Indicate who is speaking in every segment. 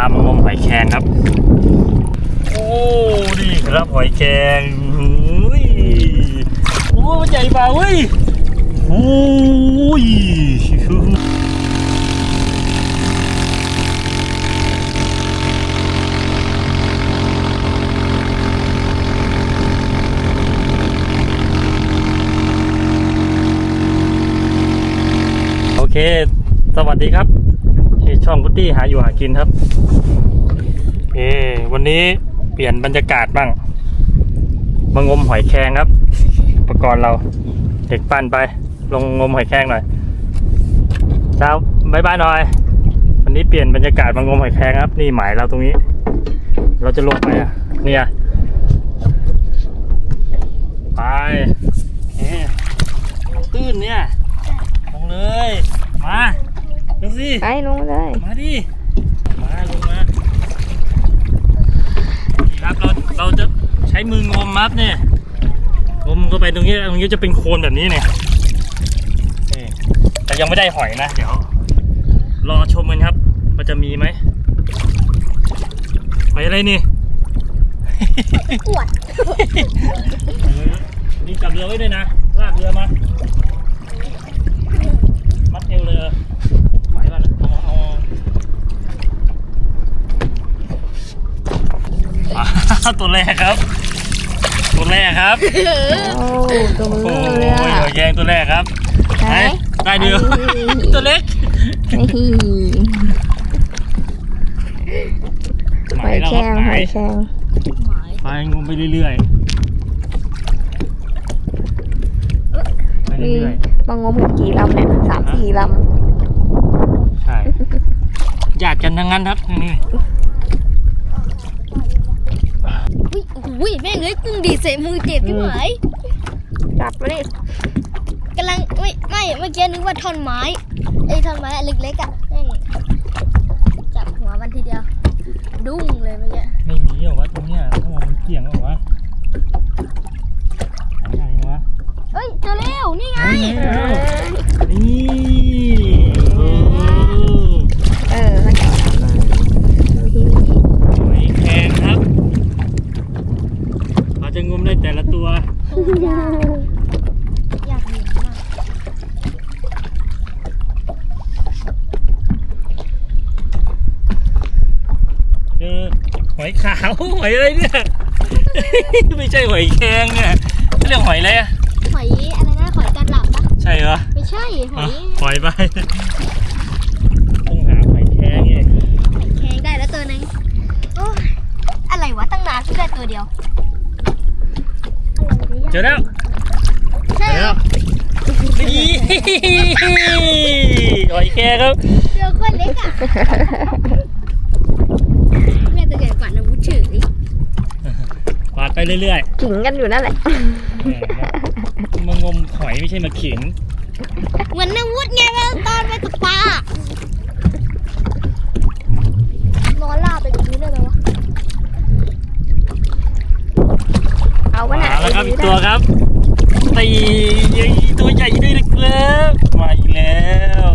Speaker 1: ามางมหอยแครงครับ โอ้นี่ครับหอยแครงหูยโอ้ใหญ่ป่าเว้ยโอ้ยโอเค สวัสดีครับ ช่องพุตตี้หาอยู่หากินครับเอวันนี้เปลี่ยนบรรยากาศบ้างมางมหอยแครงครับ อุปกรณ์เรา เด็กปั้นไป ลงงมหอยแครงหน่อยเจ้าบายบายหน่อย วันนี้เปลี่ยนบรรยากาศมางมหอยแครงครับ นี่หมายเราตรงนี้ เราจะลงไปอะเนี่ยไปเอ๊ตื้นเนี่ยลงเลย มา ลงสิ
Speaker 2: ไปลงเลย
Speaker 1: มาดิ มาลงมานี่ครับเราเราจะใช้มืองมครับเนี่ยงมเข้าไปตรงนี้ตรงนี้จะเป็นโคลนแบบนี้เนี่ยนี่แต่ยังไม่ได้หอยนะ เดี๋ยว รอชมกันครับว่าจะมีไหมหอยอะไรนี่
Speaker 2: ปวด
Speaker 1: นี่จับเรือไว้ด้วยนะ ลากเรือมา มัดเอวเรือไหวป่ะนะเอาเอาอ่า ตัวแรกครับ ตัวแรกครับ
Speaker 2: โอ้ตัวมื
Speaker 1: โอ้
Speaker 2: อ
Speaker 1: โห
Speaker 2: เลย
Speaker 1: ห
Speaker 2: อะ
Speaker 1: อยแยงตัวแรกครับ
Speaker 2: ไหน
Speaker 1: ได้เดือ
Speaker 2: ไอ้
Speaker 1: ตัวเล็ก
Speaker 2: นี่
Speaker 1: ห
Speaker 2: หอย
Speaker 1: เรา
Speaker 2: แครง
Speaker 1: ห
Speaker 2: ห
Speaker 1: มา
Speaker 2: อยยแครง
Speaker 1: ไปงมไปเรื่อยๆไป
Speaker 2: มี
Speaker 1: เรื่อย
Speaker 2: บางงมหกกี่ลำเนี่ยสามสี่ล
Speaker 1: ๆใช่ญาติกันทั้งนั้นครับนี่
Speaker 3: อุ้ย อุ้ยแม่งเลยกุ้งดีดใส่มือเจ็บที่หมายำ
Speaker 2: จับมาดิ
Speaker 3: กำลังไม่ไม่เมื่อกี้นึกว่าท่อนไม้ไอ้ท่อนไม้อันเล็กๆอะแม่งจับหัวมันทีเดียว ดุ้งเลยเมื่อกี้
Speaker 1: ไม่มีเหรอวะตรงเนี้ยทั้งหมดมันเกี่ยงเหรอวะหายากยังวะ
Speaker 3: เฮ้ยเจอแล้วนี่ไง
Speaker 1: นี่โอ้
Speaker 2: เออมันจับมาดูที่
Speaker 1: หอยแครงครับเราจะงมได้แต่ละตัว
Speaker 3: อยากอยากเห็นมาก
Speaker 1: เจอหอยขาว หอยอะไรเนี่ย ไม่ใช่หอยแครงเนี่ยเขาเรียกหอยอะไรอะ
Speaker 3: หอยอะไรนะหอยกระหล่ำปะ
Speaker 1: ใช่เหรอ
Speaker 3: ไม่ใช่ห
Speaker 1: อะ
Speaker 3: อย
Speaker 1: หอยไปต้องหาหอยแครงไง
Speaker 3: หอยแครงได้แล้วตัวหนึงโอ้ยอะไรวะตั้งนานเพิ่งได้ตัวเดียวอะไรเนี่ย
Speaker 1: เจอแล้ว
Speaker 3: ใช่
Speaker 1: เจอ
Speaker 3: เหร
Speaker 1: แล้
Speaker 3: อ
Speaker 1: วนี่หอยแครงครับ
Speaker 3: เจอคนเล็กอะแม่ตัวใหญ่กว่านะวุ้เฉย
Speaker 1: กวาด ไปเรื่อย
Speaker 2: ขิงกันอยู่นั่นแหละ
Speaker 1: ๆแหมมางมหอยไม่ใช่มาขิง
Speaker 3: เหมือนนวุฒิไงเราตอนไปตกปลานอนลาบไปกับพื้นได้ไหมวะ
Speaker 2: เอาวะ
Speaker 1: มา
Speaker 2: น่ะ
Speaker 1: แล้วครับอีก
Speaker 2: ไตั
Speaker 1: วครับตีตัวใหญ่ด้วยนะครับมาอีกแล้ว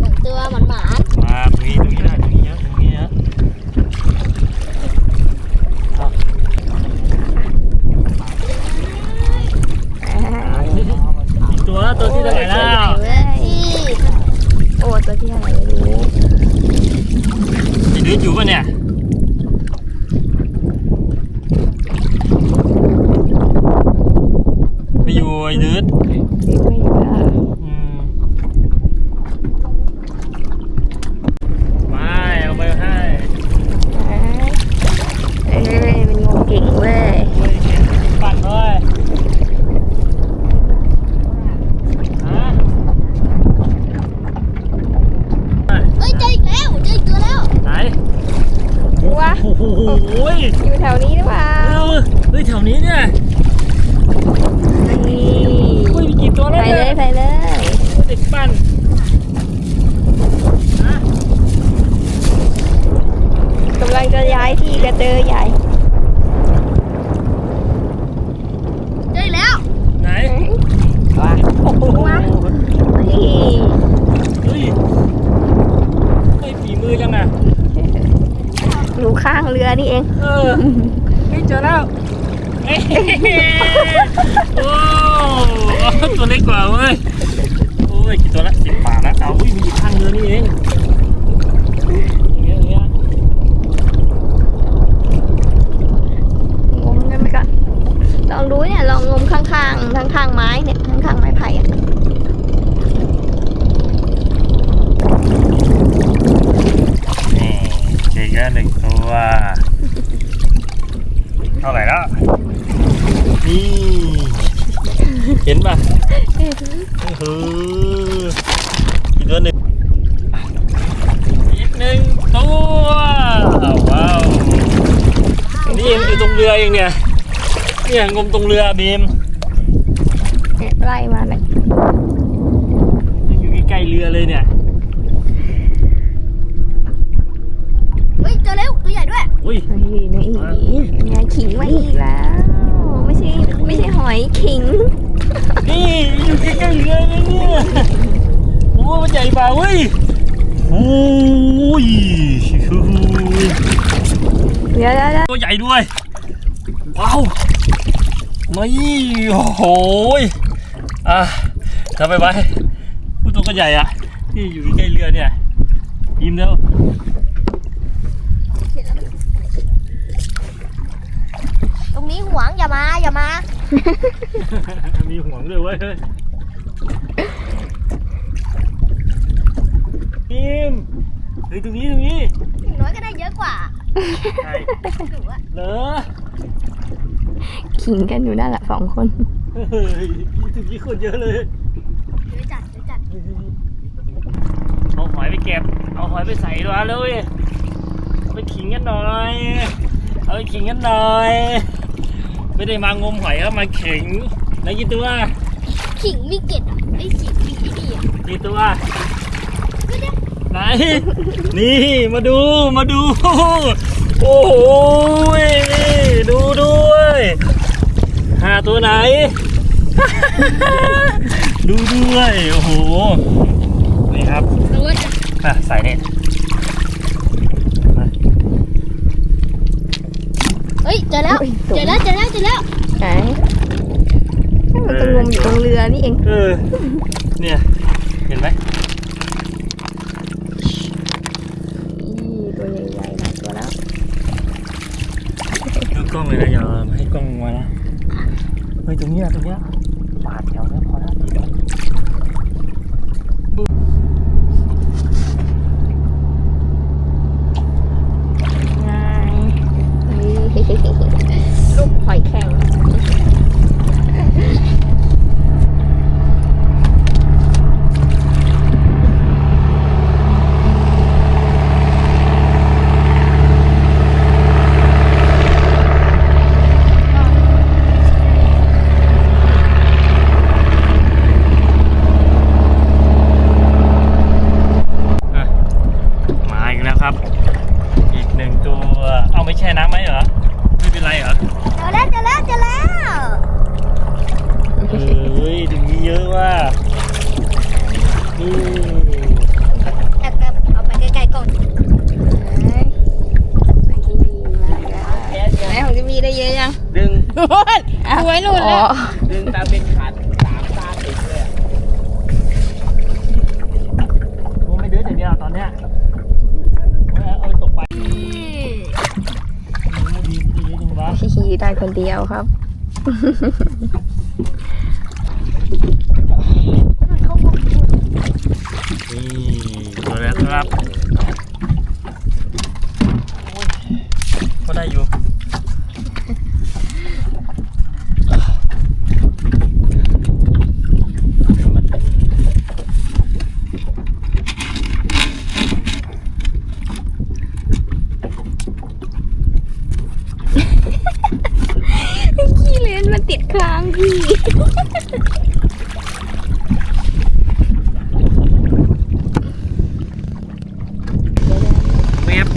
Speaker 3: สองตัวหมันหมาน
Speaker 1: มาตรงนี้ตรงนี้ได้ตรงนี้เยอะตรงนี้เยอะอะ
Speaker 2: อ่า
Speaker 1: อีกตัวตัวที่เท่าไหร่แล้ว
Speaker 3: เว้ยที่
Speaker 2: โอ้ ตัวที่อะไรไม่รู้
Speaker 1: ไอ้ดื้ออยู่ป่ะเนี่ยไม่อยู่ไอ้ดื้อ
Speaker 2: ไม่อยู่แล้ว
Speaker 1: อืมไม่เอาไปให้
Speaker 2: เอ้ยเป็นงมเก่งเว้ย
Speaker 1: ปั่นเลยฮะ
Speaker 3: เอ้ยเจออีกแล้วเจออีกตัวแล้ว
Speaker 1: ไหน
Speaker 2: ว้า
Speaker 1: โอ้โห
Speaker 2: อยู่แถวนี้หรือเปล่า
Speaker 1: เออเฮ้ยแถวนี้เนี่ย
Speaker 2: นี่
Speaker 1: เฮ้ยมีกี่ตัวแล้ว
Speaker 2: ใส่เล
Speaker 1: เนี่ย
Speaker 2: ยใส่เลย
Speaker 1: เด็กปั้นฮะ
Speaker 2: กำลังจะย้ายที่กระเจอใหญ่
Speaker 3: เจออีกแล้ว
Speaker 1: ไหน
Speaker 2: ว้า
Speaker 1: โอ้โห
Speaker 2: ว้านี่
Speaker 1: เฮ้ยเฮ้ยฝีมือยังอะ
Speaker 2: อยู่ข้างเรื อนี่เอง
Speaker 1: เออเฮ้ยเจอแล้วเอ้ยโอ้ตัวเล็กกว่าเว้ย โอ้ยกี่ตัวละสิบบาทนะเอาอุ้ยมีข้างเรือนี่เองอย่างเงี้ยอย่างเงี้ย
Speaker 2: งมกันไปก่อนลองดูเนี่ยลองงมข้างๆข้างๆไม้เนี่ยข้างๆไม้ไผ่อะ
Speaker 1: นี่เจอแล้วหนึ่งตัว เท่าไหร่แล้ว นี่ เห็น ป่ะโอ้โหกี่ตัวหนึ่งอีกหนึ่งตัวว้าวนี่เองอยู่ตรงเรือเองเนี่ยเนี่ยงมตรงเรือบีม
Speaker 2: เนี่ยไล่มาเนี่ย
Speaker 1: อยู่ใกล้ๆเรือเลยเนี่ย
Speaker 3: เฮ้ยเจอแล้วตัวใหญ่ด้วย
Speaker 1: อุ้ย
Speaker 2: นี่นี่
Speaker 1: อุ้ย
Speaker 2: เนี่ยขิงมาอีกแล้ว ไม่ใช่ไม่ใช่หอยขิง
Speaker 1: นี่อยู่ใกล้ๆเลยเนี่ยโอ้มันใหญ่ป่าเว้ยโอ้ย
Speaker 2: เดี๋ยวเดี๋ยวเดี๋ยว
Speaker 1: ตัวใหญ่ด้วยว้าวนี่โอ้โหยอะทำไปไว้ผู้ตัวก็ใหญ่อะที่อยู่ใกล้ๆเรือเนี่ยยิ้มแล้ว
Speaker 3: ตรงนี้หวงอย่ามาอย่ามา
Speaker 1: มีห่วงด้วยเว้ยเฮ้ยยิ้มเฮ้ยตรงนี้ตรงนี้
Speaker 3: อย่างน้อยก็ได้เยอะกว่า
Speaker 1: ใช่
Speaker 3: หนูอะ
Speaker 1: เหรอ
Speaker 2: ขิงกันอยู่นั่นแหละสองคน
Speaker 1: เฮ้ยตรงนี้คนเยอะเลย
Speaker 3: เดี๋ยวจัดเดี๋ยวจัด
Speaker 1: เอาหอยไปเก็บ เอาหอยไปใส่ด้วยเลยเอาไปขิงกันหน่อย เอาไปขิงกันหน่อย ไม่ได้มางมหอยครับมาขิงแล้วกี่ตัว
Speaker 3: ขิงมีเกล็ดอะไอ้ขิงมีที่ดีอะ
Speaker 1: กี่ตัว
Speaker 3: ดูดิ
Speaker 1: ไหนนี่มาดูมาดู โอ้โหนี่ดูด้วยหาตัวไหน ดูด้วย โอ้โห นี่ครับ
Speaker 3: รู้ว่าจะ
Speaker 1: อะใส่นี่ม
Speaker 3: เฮ้ยเจอแล้ว
Speaker 2: อุ๊ย
Speaker 3: เจอแล้วเจอแล้วเจอแล้ว
Speaker 2: ไหนมันจะงมอยู่ตรงเรือนี่เอง
Speaker 1: เออ เนี่ย เห็นไหม
Speaker 2: อีตัวใหญ่ๆหลายตัวแล้ว
Speaker 1: ดูกล้องเลยนะอย่าให้กล้องมานะเฮ้ยตรงเนี้ยตรงเนี้ยปาดแถวเนี้ยพอแล้วเดี๋ยว
Speaker 2: ไงนี่ลูกหอยแข็ง
Speaker 1: อะ มาอีกแล้วครับ อีกหนึ่งตัว เอาไม่แช่น้ำไหมเหรอ ไม่เป็นไรเหรอ
Speaker 3: เจอแล้วเจอแล้วเจอแล้ว
Speaker 1: เฮ้ยตรงนี้เยอะว่ะนี่
Speaker 3: แอบแบบเอาไปใกล้ๆกล้อง
Speaker 2: ไหนไหนที่มีมาแล้วไหนของจะมีได้เยอะยัง
Speaker 4: ดึง
Speaker 2: อะ
Speaker 3: ไว้นู่น
Speaker 2: อ๋
Speaker 3: แล้
Speaker 2: อ
Speaker 3: ว
Speaker 4: ดึงตาเป็นขาดสามตาติดเลยอะ
Speaker 1: มันไม่เดือดอย่างเดียวตอนเนี้ยเอาเอาไปตกไปไม่ดีไม่ดีจริี
Speaker 2: ได้คนเดียวครับ
Speaker 1: นี่ตัวแล้วครับก็ได้อยู่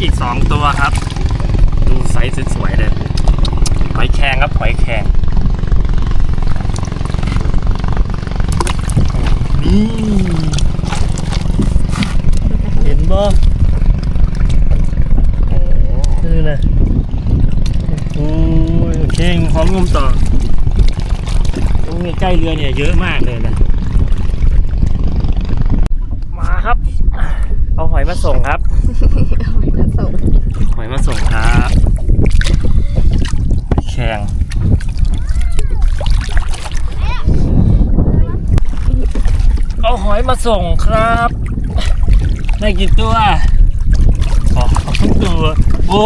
Speaker 1: อีก 2 ตัวครับ ดูไซส์สวยๆเลยหอยแครงครับหอยแครงนี่เห็นบ่
Speaker 2: คือนะโอ้ย
Speaker 1: เข่งหอมงมต่อตรงใกล้เรือเนี่ยเยอะมากเลยนะมาครับ เอาหอยมาส่งครับ
Speaker 2: ส่ง
Speaker 1: หอยมาส่งครับแข่งเอาหอยมาส่งครับ ได้กี่ตัวอ๋อสองตัว โอ้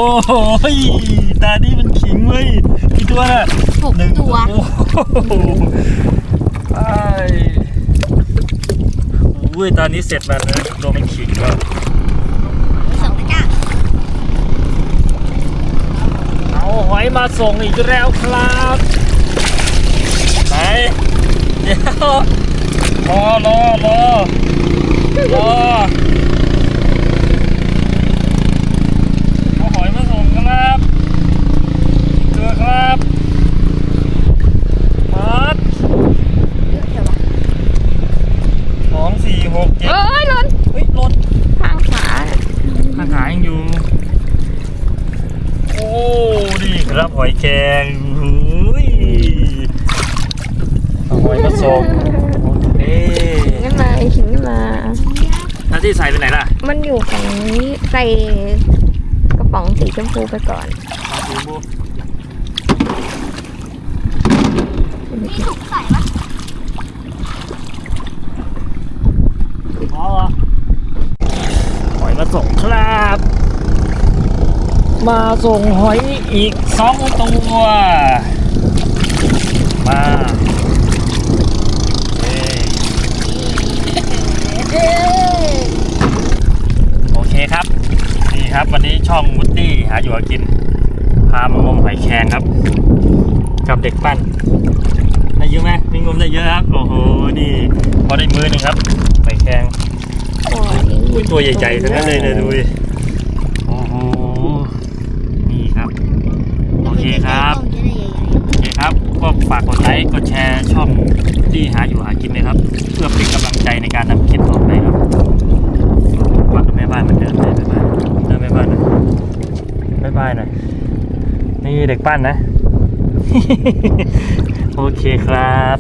Speaker 1: ยตานี่มันขิงเว้ยกี่ตัวน่ะ
Speaker 3: หก
Speaker 1: หนึ่ง
Speaker 3: ตัว
Speaker 1: โอ้โหไอ้โอ้ยตอนนี้เสร็จแล้วนะโดนมันขิงแล้ว
Speaker 3: สองตะกร้า
Speaker 1: เอา หอยมาส่งอีกแล้วครับไหนเดี๋ยวรอรอรอรอเอาหอยมาส่งครับเกลือครับมัด
Speaker 3: เยอะจังวะ
Speaker 1: สองสี่หกเจ็ด
Speaker 2: เอ้ยหล่น
Speaker 1: เฮ้ยหล่น
Speaker 2: ข้างขาเนี่ย
Speaker 1: ข้างขายังอยู่ โอ้นี่ค รับหอยแครงหูยเอาหอยมาส่งเอ๊ะ
Speaker 2: ขึ้นมาขิงขึ้นมา
Speaker 1: หน้าที่ใส่ไปไหนล่ะ
Speaker 2: มันอยู่ฝั่งนี้ใส่กระป๋องสีชมพูไปก่อน
Speaker 3: มีถุงใส่ปะ
Speaker 1: อ๋อหอยมาส่งครับ มาส่งหอยอีกสองตัว มาเอ้ย
Speaker 3: เอ้ย
Speaker 1: โอเคครับ นี่ครับวันนี้ช่องวุตตี้หาอยู่หากิน พามางมหอยแครงครับ กับเด็กปั้นได้เยอะไหมมีงมได้เยอะครับ โอ้โห นี่พอได้มือหนึ่งครับหอยแครง
Speaker 2: โอ้ย
Speaker 1: อุ้ยตัวใหญ่ๆทั้งนั้นเลยเนี่ยดูดิโอ้โห นี่ครับ โอ เคครับ
Speaker 3: ต้องจะได้ใหญ่
Speaker 1: โอเคครับ ก็ฝากกดไลค์ กดแชร์ช่องที่หาอยู่หากินเลยครับ เพื่อเป็นกำลังใจในการนำคลิปต่อไปครับว่ากับแม่บ้านเหมันเดิมเลยแม่บ้านเดินแม่บ้านหน่อยบายบายหน่อยนี่เด็กปั้นนะ โอเคครับ